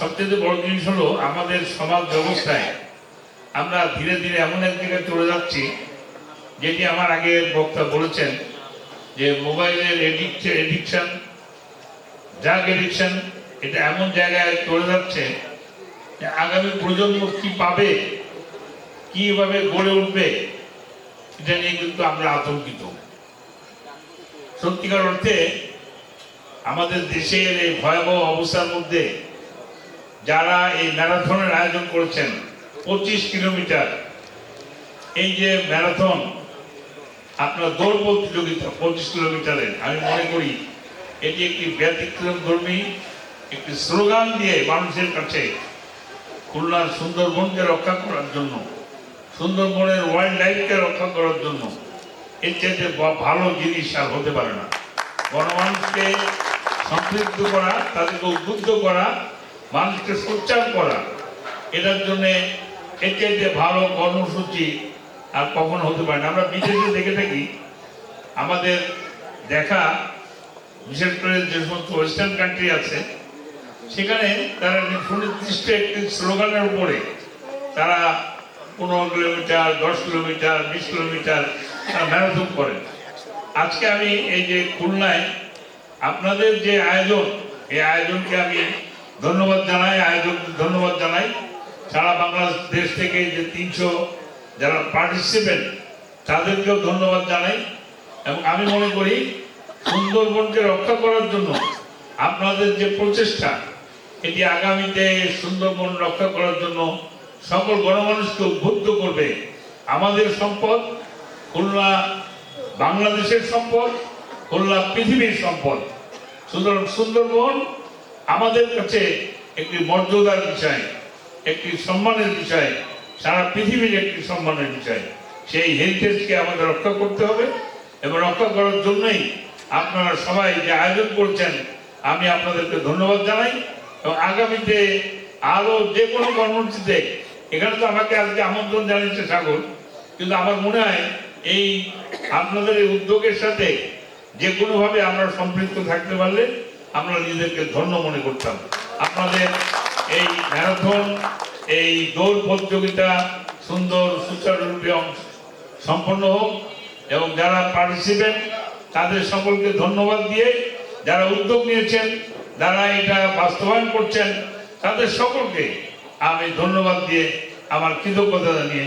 সবচেয়ে বড় জিনিস হলো আমাদের সমাজ ব্যবস্থায় আমরা ধীরে ধীরে এমন এক জায়গায় চলে যাচ্ছি, যেটি আমার আগে বক্তা বলেছেন যে মোবাইলের এডিকশন, ড্রাগ এডিকশন, এটা এমন জায়গায় চলে যাচ্ছে যে আগামী প্রজন্ম কি পাবে, কীভাবে গড়ে উঠবে, এটা নিয়ে কিন্তু আমরা আতঙ্কিত। সত্যিকার অর্থে আমাদের দেশের এই ভয়াবহ অবস্থার মধ্যে যারা এই ম্যারাথনের আয়োজন করেছেন, পঁচিশ কিলোমিটার। এই যে ম্যারাথন, আপনার দৌড় প্রতিযোগিতা পঁচিশ কিলোমিটারের আমি মনে করি এটি একটি ব্যতিক্রম ধর্মী একটি স্লোগান দিয়ে মানুষের কাছে খুলনার সুন্দরবনকে রক্ষা করার জন্য, সুন্দরবনের ওয়াইল্ড লাইফকে রক্ষা করার জন্য এর চাইতে ভালো জিনিস আর হতে পারে না। গণমানুষকে সম্পৃক্ত করা, তাদেরকে উদ্বুদ্ধ করা মানুষকে সোচ্চার করা। এটার জন্য এর চাইতে ভালো কর্মসূচি আর কখনো হতে পারে না। আমরা বিদেশে দেখে থাকি, আমাদের দেখা, বিশেষ করে যে সমস্ত ওয়েস্টার্ন কান্ট্রি আছে, সেখানে তারা সুনির্দিষ্ট একটি স্লোগানের উপরে তারা পনেরো কিলোমিটার, দশ কিলোমিটার, বিশ কিলোমিটার তারা ম্যারাথন করেন আজকে আমি এই যে খুলনায় আপনাদের যে আয়োজন, এই আয়োজনকে আমি ধন্যবাদ জানাই, আয়োজক ধন্যবাদ জানাই। সারা বাংলাদেশ থেকে যে তিনশো যারা পার্টিসিপেন্ট তাদেরকেও ধন্যবাদ জানাই। এবং আমি মনে করি, সুন্দরবনকে রক্ষা করার জন্য আপনাদের যে প্রচেষ্টা, এটি আগামীতে সুন্দরবন রক্ষা করার জন্য সকল গণমানুষকে উদ্বুদ্ধ করবে। আমাদের সম্পদ, খুলনা বাংলাদেশের সম্পদ, খুলনা পৃথিবীর সম্পদ। সুতরাং সুন্দরবন আমাদের কাছে একটি মর্যাদার বিষয়, একটি সম্মানের বিষয়, সারা পৃথিবীর একটি সম্মানের বিষয়। সেই হেরিটেজকে আমাদের রক্ষা করতে হবে এবং রক্ষা করার জন্যই আপনারা সবাই যে আয়োজন করছেন, আমি আপনাদেরকে ধন্যবাদ জানাই এবং আগামীতে আরও যে কোনো কর্মসূচিতে, এখানে তো আমাকে আজকে আমন্ত্রণ জানিয়েছে সাগর, কিন্তু আমার মনে হয় এই আপনাদের এই উদ্যোগের সাথে যে কোনোভাবে আমরা সম্পৃক্ত থাকতে পারলে আমরা নিজেদেরকে ধন্য মনে করতাম। আপনাদের এই ম্যারাথন, এই দৌড় প্রতিযোগিতা সুন্দর, সুচারুরূপে সম্পন্ন হোক এবং যারা পার্টিসিপেন্ট, তাদের সকলকে ধন্যবাদ দিয়ে যারা উদ্যোগ নিয়েছেন, যারা এটা বাস্তবায়ন করছেন, তাদের সকলকে আমি ধন্যবাদ দিয়ে আমার কৃতজ্ঞতা জানিয়ে